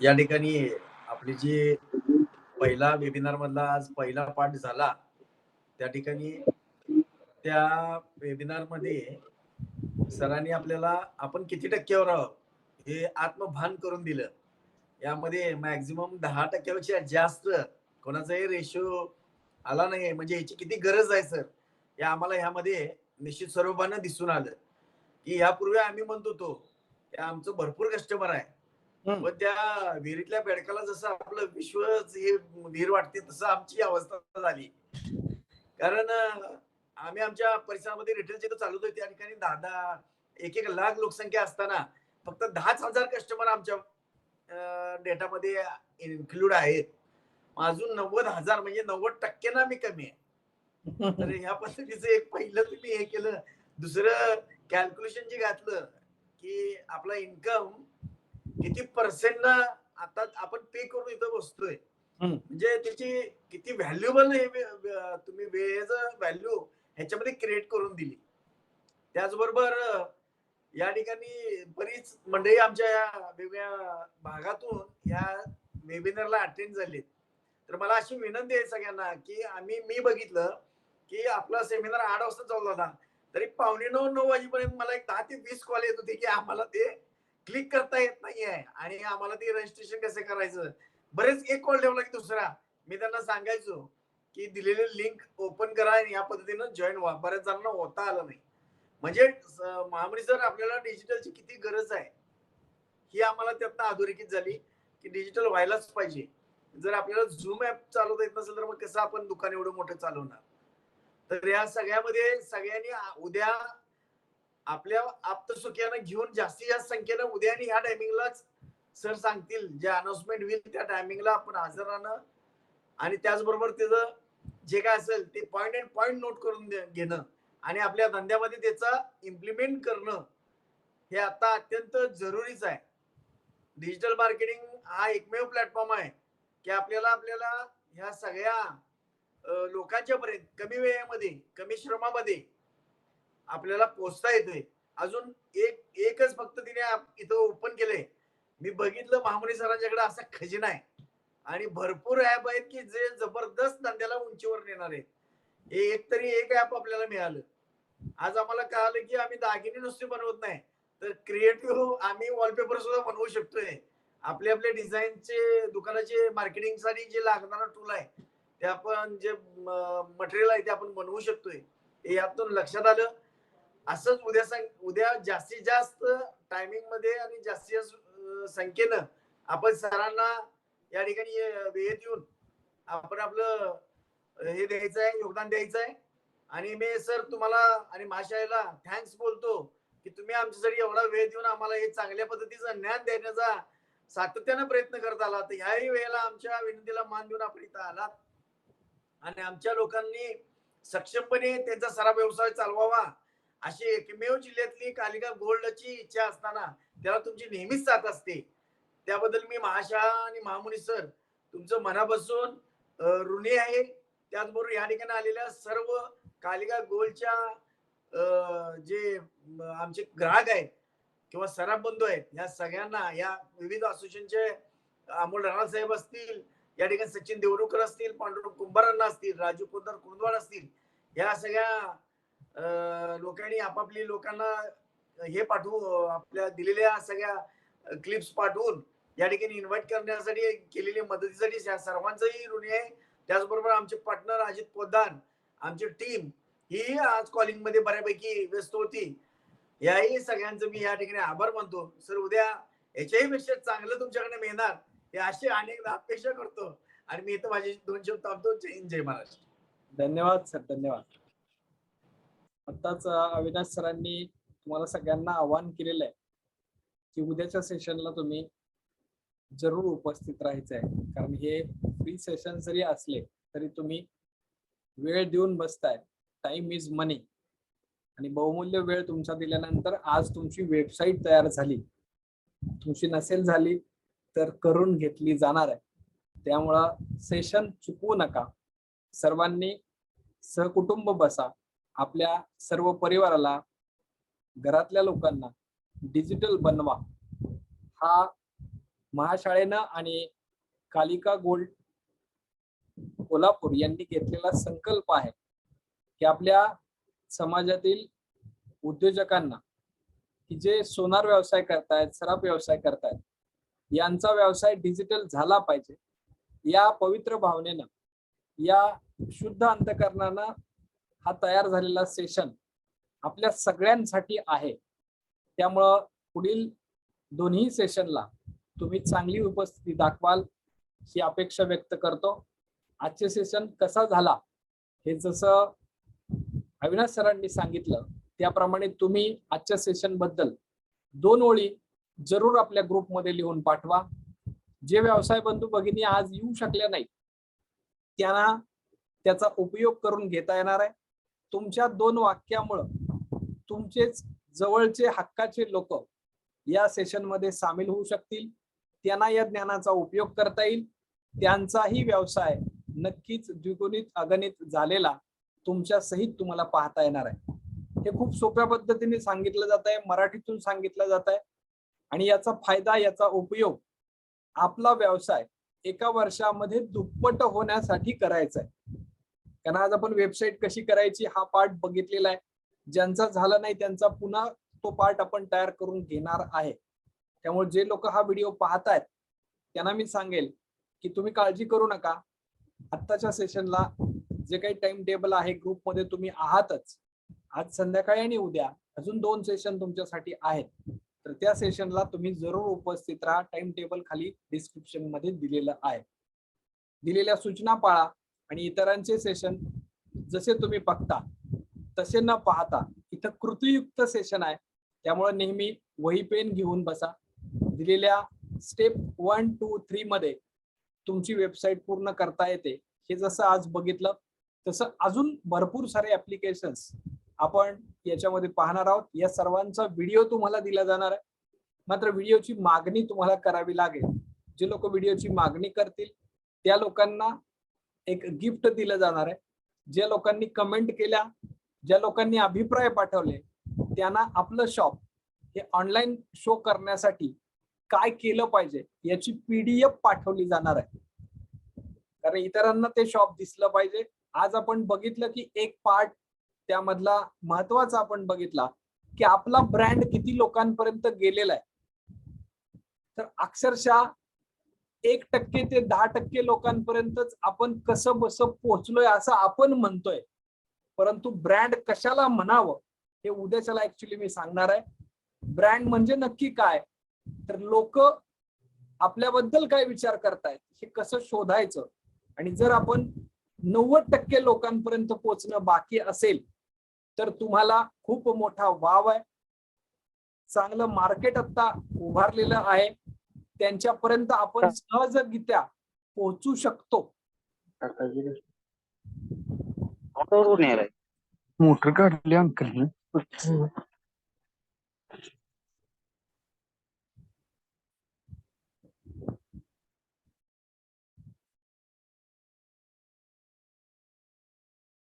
या ठिकाणी आपली जी पहिला वेबिनार मधला आज पहिला पाठ झाला त्या ठिकाणी त्या वेबिनारमध्ये सरांनी आपल्याला आपण किती टक्क्यावर आहोत हे आत्मभान करून दिलं. यामध्ये मॅक्झिमम दहा टक्क्यापेक्षा जास्त कोणाचाही रेशो आला नाही म्हणजे याची किती गरज आहे सर? हे आम्हाला ह्यामध्ये निश्चित स्वरूपानं दिसून आलं. की यापूर्वी आम्ही म्हणत होतो की आमचं भरपूर कस्टमर आहे. पण त्या विहिरीतल्या बेडकाला जसं आपलं विश्वच हे विहीर वाटते तसं आमची अवस्था झाली. कारण आम्ही आमच्या परिसरामध्ये रिटेल जिथं चालवतोय त्या ठिकाणी दहा दहा एक एक लाख लोकसंख्या असताना फक्त दहाच हजार कस्टमर आमच्या डेटामध्ये इन्क्लूड आहेत. अजून नव्वद हजार म्हणजे नव्वद टक्क्यांना मी कमी आहे. तर ह्या पद्धतीचं एक पहिलं तुम्ही हे केलं. दुसरं कॅल्क्युलेशन जे घातलं की आपला इन्कम किती पर्सेंट आता आपण पे करून इथं बसतोय. म्हणजे त्याची किती व्हॅल्युबल हे तुम्ही वेळेचं व्हॅल्यू ह्याच्यामध्ये क्रिएट करून दिली. त्याचबरोबर या ठिकाणी बरीच मंडळी आमच्या या वेगवेगळ्या भागातून या वेबिनारला अटेंड झालीत. तर मला अशी विनंती आहे सगळ्यांना की आम्ही मी बघितलं की आपला सेमिनार आठ वाजता चालू होता तरी पावणे नऊ नऊ वाजेपर्यंत मला एक दहा ते वीस कॉल येत होते की आम्हाला ते क्लिक करता येत नाहीये. आणि आम्हाला ते रजिस्ट्रेशन कसं करायचं? बरेच एक कॉल ठेवला की दुसरा. मी त्यांना सांगायचो की दिलेले लिंक ओपन करा आणि या पद्धतीनं जॉईन व्हा. बऱ्याच जणांना होता आलं नाही. म्हणजे महामारी सर आपल्याला डिजिटलची किती गरज आहे? ही आम्हाला त्यातनं अधोरेखित झाली की डिजिटल व्हायलाच पाहिजे. जर आपल्याला झूम ऍप चालवता येत नसेल तर मग कसं आपण दुकान एवढं मोठं चालवणार? तर या सगळ्यामध्ये सगळ्यांनी उद्या आपल्या आप्तसुख्यानं घेऊन जास्तीत जास्त संख्येनं उद्या आणि ह्या टायमिंगलाच सर सांगतील जे अनाउन्समेंट होईल त्या टायमिंगला आपण हजर राहणं आणि त्याचबरोबर त्याचं जे काय असेल ते पॉईंट अँड पॉईंट नोट करून दे- घेणं आणि आपल्या धंद्यामध्ये त्याचा इम्प्लिमेंट करणं हे आता अत्यंत जरुरीच आहे. डिजिटल मार्केटिंग हा एकमेव प्लॅटफॉर्म आहे की आपल्याला आपल्याला ह्या सगळ्या लोकांच्या पर्यंत कमी वेळेमध्ये कमी श्रमामध्ये आपल्याला पोचता येतोय. अजून एक एकच फक्त तिने इथं ओपन केलंय. मी बघितलं महामुनी सरांच्याकडे असा खजिना आहे. आणि भरपूर ऍप आहेत की जे जबरदस्त धंद्याला उंचीवर नेणार आहेत. हे एक तरी एक ऍप आपल्याला मिळालं. आज आम्हाला कळालं की आम्ही दागिने नुसते बनवत नाही. तर क्रिएटिव्ह आम्ही वॉलपेपर सुद्धा बनवू शकतोय. आपले आपले डिझाईनचे दुकानाचे मार्केटिंगसाठी जे लागणारा टूल आहे ते आपण जे मटेरियल आहे ते आपण बनवू शकतोय. हे यातून लक्षात आलं. असंच उद्या उद्या जास्तीत जास्त टायमिंगमध्ये आणि जास्तीत जास्त संख्येनं आपण सरांना या ठिकाणी अं, वेळेत येऊन आपण आपलं हे द्यायचं आहे योगदान द्यायचं आहे आणि मी सर तुम्हाला आणि महाशाळेला थँक्स बोलतो की तुम्ही आमच्यासाठी एवढा वेळ देऊन आम्हाला हे चांगल्या पद्धतीचं ज्ञान देण्याचा सातत्यानं प्रयत्न करत आला तर ह्याही वेळेला आमच्या विनंतीला मान देऊन आपण इथं आलात. आणि आमच्या लोकांनी सक्षमपणे त्यांचा सारा व्यवसाय चालवावा. अशी एकमेव जिल्ह्यातली कालिका गोल्डची इच्छा असताना त्याला तुमची नेहमीच साथ असते. त्याबद्दल मी महाशा आणि महामुनी सर तुमचं मनापासून ऋणी आहे. त्याचबरोबर या ठिकाणी आलेल्या सर्व कालिका गोल्डच्या जे आमचे ग्राहक आहेत किंवा सराफ बंधू आहेत या सगळ्यांना या विविध असोसिएशनचे अमोल राणा साहेब असतील या ठिकाणी सचिन देवरुकर असतील पांडुरंग कुंभारांना असतील राजू कुंदर कुंदवाड असतील या सगळ्या लोकांनी आपापली लोकांना हे पाठवू आपल्या दिलेल्या सगळ्या क्लिप्स पाठवून या ठिकाणी इन्व्हाइट करण्यासाठी केलेली मदतीसाठी सर्वांचंही ऋणी आहे. त्याचबरोबर आमचे पार्टनर अजित पोदान आमची टीम ही आज कॉलिंगमध्ये बऱ्यापैकी व्यस्त होती. याही सगळ्यांचं मी या ठिकाणी आभार मानतो. सर उद्या याच्याही पेक्षा चांगलं तुमच्याकडे मिळणार हे असे अनेक अपेक्षा करतो. आणि मी इथं माझे दोन शब्द थांबतो. जय हिंद जय महाराष्ट्र. धन्यवाद सर. धन्यवाद. आताच अविनाश सरांनी तुम्हाला सगळ्यांना आवाहन केलेलं आहे की उद्याच्या सेशनला तुम्ही जरूर उपस्थित राहायचं आहे कारण हे फ्री सेशन जरी असले तरी तुम्ही वेळ देऊन बसताय. टाइम इज मनी आणि बहुमूल्य वेळ तुमचा दिल्यानंतर आज तुमची वेबसाईट तयार झाली. तुमची नसेल झाली तर करून घेतली जाणार आहे. त्यामुळं सेशन चुकवू नका. सर्वांनी सहकुटुंब बसा. आपल्या सर्व परिवाराला घरातल्या लोकांना डिजिटल बनवा. हा महाशाळेनं आणि कालिका गोल्ड कोल्हापूर यांनी घेतलेला संकल्प आहे की आपल्या समाजातील उद्योजकांना की जे सोनार व्यवसाय करतायत सराफ व्यवसाय करतायत यांचा व्यवसाय डिजिटल झाला पाहिजे. या पवित्र भावनेनं या शुद्ध अंतकरणानं हा तयार झालेला सेशन आपल्या सगळ्यांसाठी आहे. त्यामुळं पुढील दोन्ही सेशनला तुम्ही चांगली उपस्थिती दाखवाल ही अपेक्षा व्यक्त करतो. आजचे सेशन कसा झाला हे जसं अविनाश सरांनी सांगितलं त्याप्रमाणे तुम्ही आजच्या सेशनबद्दल दोन ओळी जरूर आपल्या ग्रुपमध्ये लिहून पाठवा. जे व्यवसाय बंधू भगिनी आज येऊ शकल्या नाही त्यांना त्याचा उपयोग करून घेता येणार आहे. तुमच्या दोन वाक्यामुळं तुमचेच जवळचे हक्काचे लोक या सेशनमध्ये सामील होऊ शकतील. त्यांना या ज्ञानाचा उपयोग करता येईल. त्यांचाही व्यवसाय नक्कीच द्विगुणित अगणित झालेला तुमच्या सहित तुम्हाला पाहता येणार आहे. हे खूप सोप्या पद्धतीने सांगितलं जात आहे. मराठीतून सांगितलं जात आहे. आणि याचा फायदा याचा उपयोग आपला व्यवसाय एका वर्षामध्ये दुप्पट होण्यासाठी करायचा आहे. कारण आज आपण वेबसाईट कशी करायची हा पार्ट बघितलेला आहे. ज्यांचा झाला नाही त्यांचा पुन्हा तो पार्ट आपण तयार करून घेणार आहे. त्यामुळे जे लोक हा व्हिडिओ पाहतायत त्यांना मी सांगेल की तुम्ही काळजी करू नका. आत्ताच्या सेशनला जे काही टाइम टेबल आहे ग्रुपमध्ये तुम्ही आहातच. आज संध्याकाळी आणि उद्या अजून दोन सेशन तुमच्यासाठी आहेत. तर त्या सेशनला तुम्ही जरूर उपस्थित राहा. टाइम टेबल खाली डिस्क्रिप्शनमध्ये दिलेलं आहे. दिलेल्या सूचना पाळा. आणि इतरांचे सेशन जसे तुम्ही बघता तसे न पाहता इथं कृतीयुक्त सेशन आहे. त्यामुळे नेहमी वही पेन घेऊन बसा. दिलेल्या स्टेप वन टू थ्री मध्ये तुमची वेबसाईट पूर्ण करता येते. हे जसं आज बघितलं तसं अजून भरपूर सारे ऍप्लिकेशन्स आपण याच्यामध्ये पाहणार आहोत. या सर्वांचा व्हिडिओ तुम्हाला दिला जाणार आहे. मात्र व्हिडिओची मागणी तुम्हाला करावी लागेल. जे लोक व्हिडिओची मागणी करतील त्या लोकांना एक गिफ्ट दिलं जाणार आहे. ज्या लोकांनी कमेंट केल्या ज्या लोकांनी अभिप्राय पाठवले त्यांना आपलं शॉप हे ऑनलाईन शो करण्यासाठी काय केलं पाहिजे याची पीडीएफ पाठवली जाणार आहे. कारण इतरांना ते शॉप दिसलं पाहिजे. आज आपण बघितलं की एक पार्ट त्यामधला महत्त्वाचा आपण बघितला की आपला ब्रँड किती लोकांपर्यंत गेलेला आहे. तर अक्षरशः एक टक्के ते दहा टक्के लोकांपर्यंतच आपण कसं बसं पोहोचलोय असं आपण म्हणतोय. परंतु ब्रँड कशाला म्हणावं हे उद्याच्याला ऍक्च्युली मी सांगणार आहे. ब्रँड म्हणजे नक्की काय? तर लोक आपल्याबद्दल काय विचार करतायत हे कसं शोधायचं? आणि जर आपण नव्वद टक्के लोकांपर्यंत पोहोचणं बाकी असेल तर तुम्हाला खूप मोठा वाव आहे. चांगलं मार्केट आता उभारलेलं आहे. त्यांच्यापर्यंत आपण सहजरित्या पोहोचू शकतो. मोटर काढली अंकल.